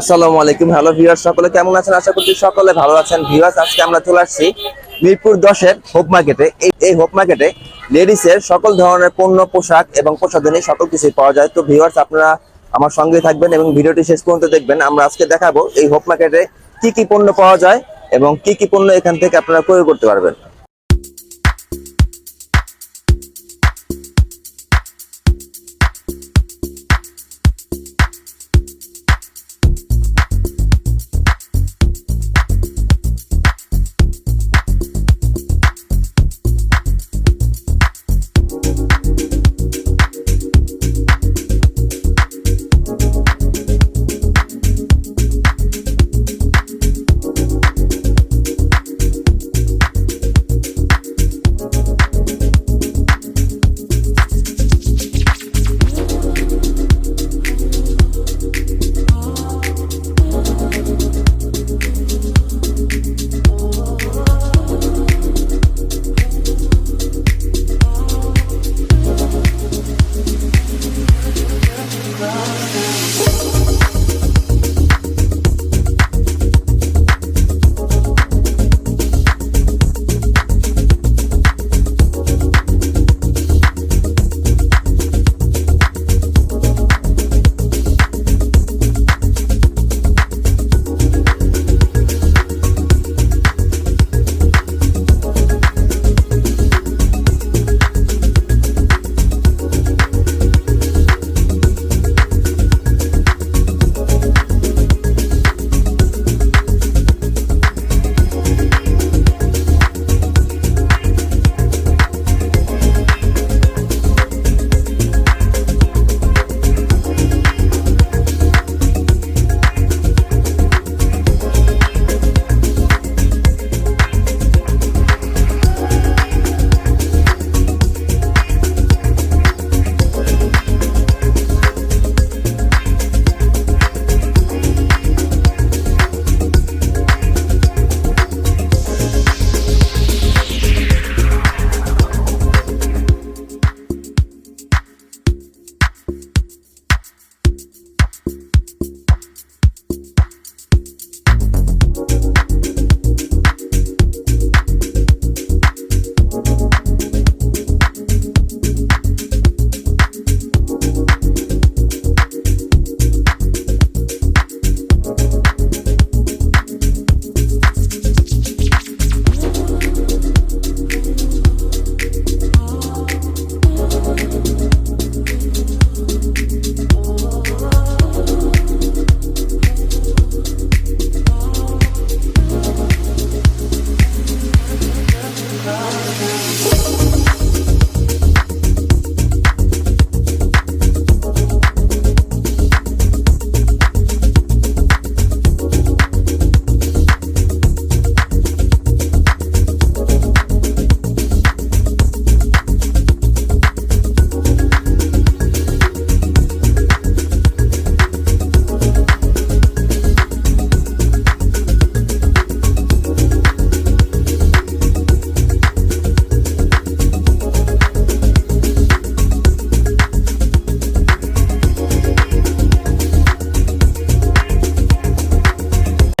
আসসালামু আলাইকুম। Hello viewers সকলে কেমন আছেন? আশা করছি সকলে ভালো আছেন। ভিউয়ার্স আজকে আমরা চলে আসছি মিরপুর দশের হোপ মার্কেটে এই হোপ মার্কেটে লেডিসের সকল ধরনের পণ্য, পোশাক এবং প্রসাধনী সকল কিছুই পাওয়া যায়। তো ভিউয়ার্স আপনারা আমার সঙ্গে থাকবেন এবং ভিডিওটি শেষ পর্যন্ত দেখবেন। আমরা আজকে দেখাবো এই হোপ মার্কেটে কি কি পণ্য পাওয়া যায় এবং কি কি পণ্য এখান থেকে আপনারা ক্রয় করতে পারবেন।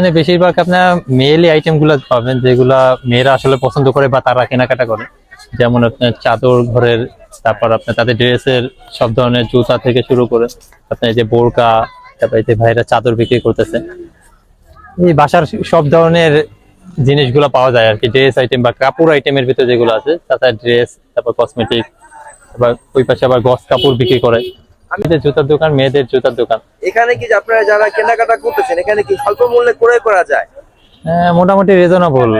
এখানে বেশিরভাগ আপনার মেয়েলি আইটেমগুলো পাবেন, যেগুলা মেয়েরা আসলে পছন্দ করে বা তারা কেনাকাটা করে। যেমন আপনার চাদর ঘরের, তারপর আপনার তাদের ড্রেসের সব ধরনের জুতা থেকে শুরু করে, আপনার এই যে বোরকা, তারপর এই যে ভাইরা চাদর বিক্রি করতেছে। এই বাসার সব ধরনের জিনিসগুলো পাওয়া যায় আর কি ড্রেস আইটেম বা কাপড় আইটেমের ভিতরে যেগুলো আছে, তাছাড়া ড্রেস তারপর কসমেটিক আবার ওই পাশে আবার গস কাপড় বিক্রি করে। মেয়েদের জুতার দোকান মেয়েদের জুতার দোকান। এখানে কি আপনারা যারা কেনাকাটা করতেছেন এখানে কি স্বল্প মূল্যে ক্রয় করা যায়? হ্যাঁ, মোটামুটি রিজনেবল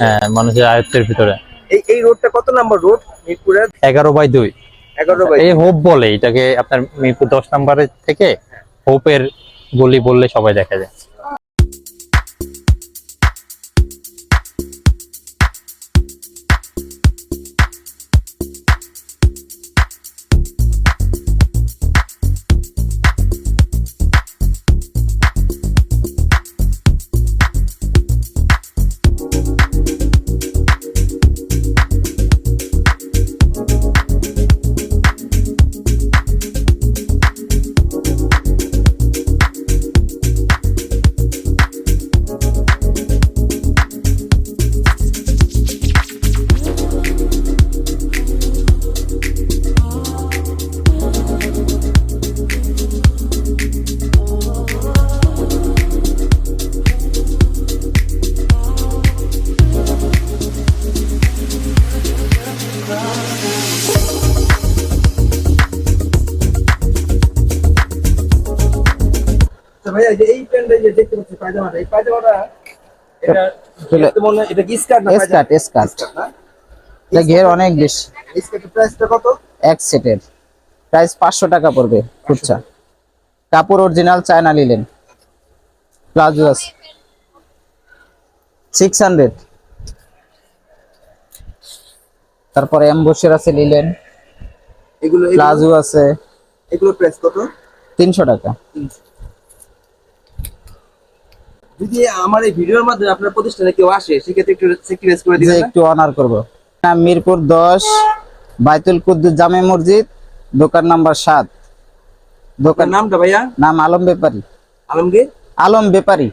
হ্যাঁ মানুষের আয়ত্তের ভিতরে। এই এই রোডটা কত নাম্বার রোড? মিরপুরের? এগারো বাই দুই। এগারো বাই এই হোপ বলে এটাকে আপনার মিরপুর দশ নাম্বারের থেকে হোপের গলি বললে সবাই দেখা যায়। ভাইয়া যে এই প্যান্টটা যে দেখতে পাচ্ছি পায়জামাটা এই পায়জামাটা এটা আসলে- মনে এটা কি স্কার্ট না স্কার্ট স্কার্ট স্কার্ট না? এটা ঘের অনেক বেশি। স্কার্টের প্রাইসটা কত? এক সেটের। প্রাইস পাঁচশো টাকা পড়বে খুচরা। কাপড় অরিজিনাল চায়না নিলেন প্লাজো আছে। সিক্স হান্ড্রেড তারপরে এম্বোসের আছে নিলেন এগুলো প্লাজো আছে। এগুলো প্রাইস কত? তিনশো টাকা। যদি আমার এই ভিডিওর মাধ্যমে আপনার প্রতিষ্ঠানে কেউ আসে সেক্ষেত্রে একটু সেক্রিফাইস করে দিবেন একটু অনার করব। মিরপুর দশ বাইতুল কুদ্দুস জামে মসজিদ দোকান নাম্বার সাত। দোকান নামটা ভাইয়া? নাম আলম ব্যাপারী। আলমগীর? আলম ব্যাপারী।